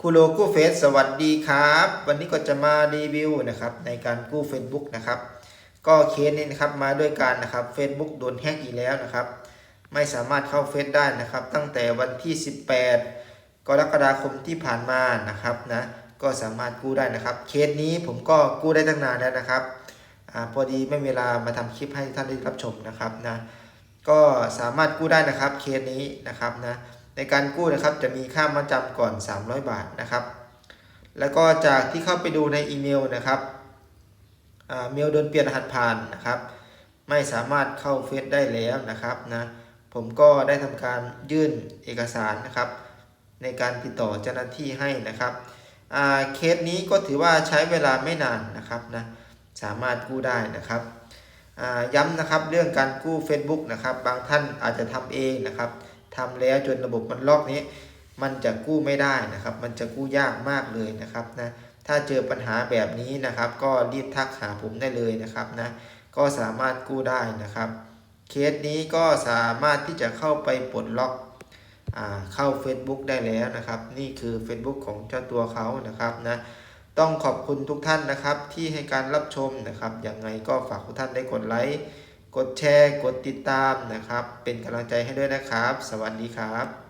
คูโลกู้เฟสสวัสดีครับ วันนี้ก็จะมารีวิวนะครับในการกู้ Facebook นะครับ ก็เคสนี้นะครับมาด้วยการนะครับ Facebook โดนแฮกอีกแล้วนะครับ ไม่สามารถเข้าเฟซได้นะครับ ตั้งแต่วันที่ 18 กรกฎาคมที่ผ่านมานะครับนะก็สามารถกู้ได้นะครับเคสนี้ผมก็กู้ได้ตั้งนานแล้วนะครับอาพอดีไม่มีเวลามาทำคลิปให้ท่านได้รับชมนะครับนะ ก็สามารถกู้ได้นะครับเคสนี้นะครับนะในการกู้นะครับจะมีค่ามาจำก่อน 300 บาทนะครับ แล้วก็จากที่เข้าไปดูในอีเมลนะครับอ่าเมลโดนเปลี่ยนรหัสผ่านนะครับ ไม่สามารถเข้าเฟซได้แล้วนะครับนะผมก็ได้ทำการยื่นเอกสารนะครับ ในการติดต่อเจ้าหน้าที่ให้นะครับอ่าเคสนี้ก็ถือว่าใช้เวลาไม่นานนะครับนะสามารถกู้ได้นะครับ ย้ำนะครับเรื่องการกู้ Facebook นะครับบางท่านอาจจะทำเองนะครับทำแล้วจนระบบมันล็อกนี้ มันจะกู้ไม่ได้นะครับ มันจะกู้ยากมากเลยนะครับนะถ้าเจอปัญหาแบบนี้นะครับ ก็รีบทักหาผมได้เลยนะครับนะก็สามารถกู้ได้นะครับ เคสนี้ก็สามารถที่จะเข้าไปปลดล็อกอเข้า Facebook ได้แล้วนะครับ นี่คือ Facebook ของเจ้าตัวเขานะครับนะ ต้องขอบคุณทุกท่านนะครับที่ให้การรับชมนะครับยังไงก็ฝากทุกท่านได้กดไลค์ กดแชร์ กดติดตามนะครับ เป็นกำลังใจให้ด้วยนะครับ สวัสดีครับ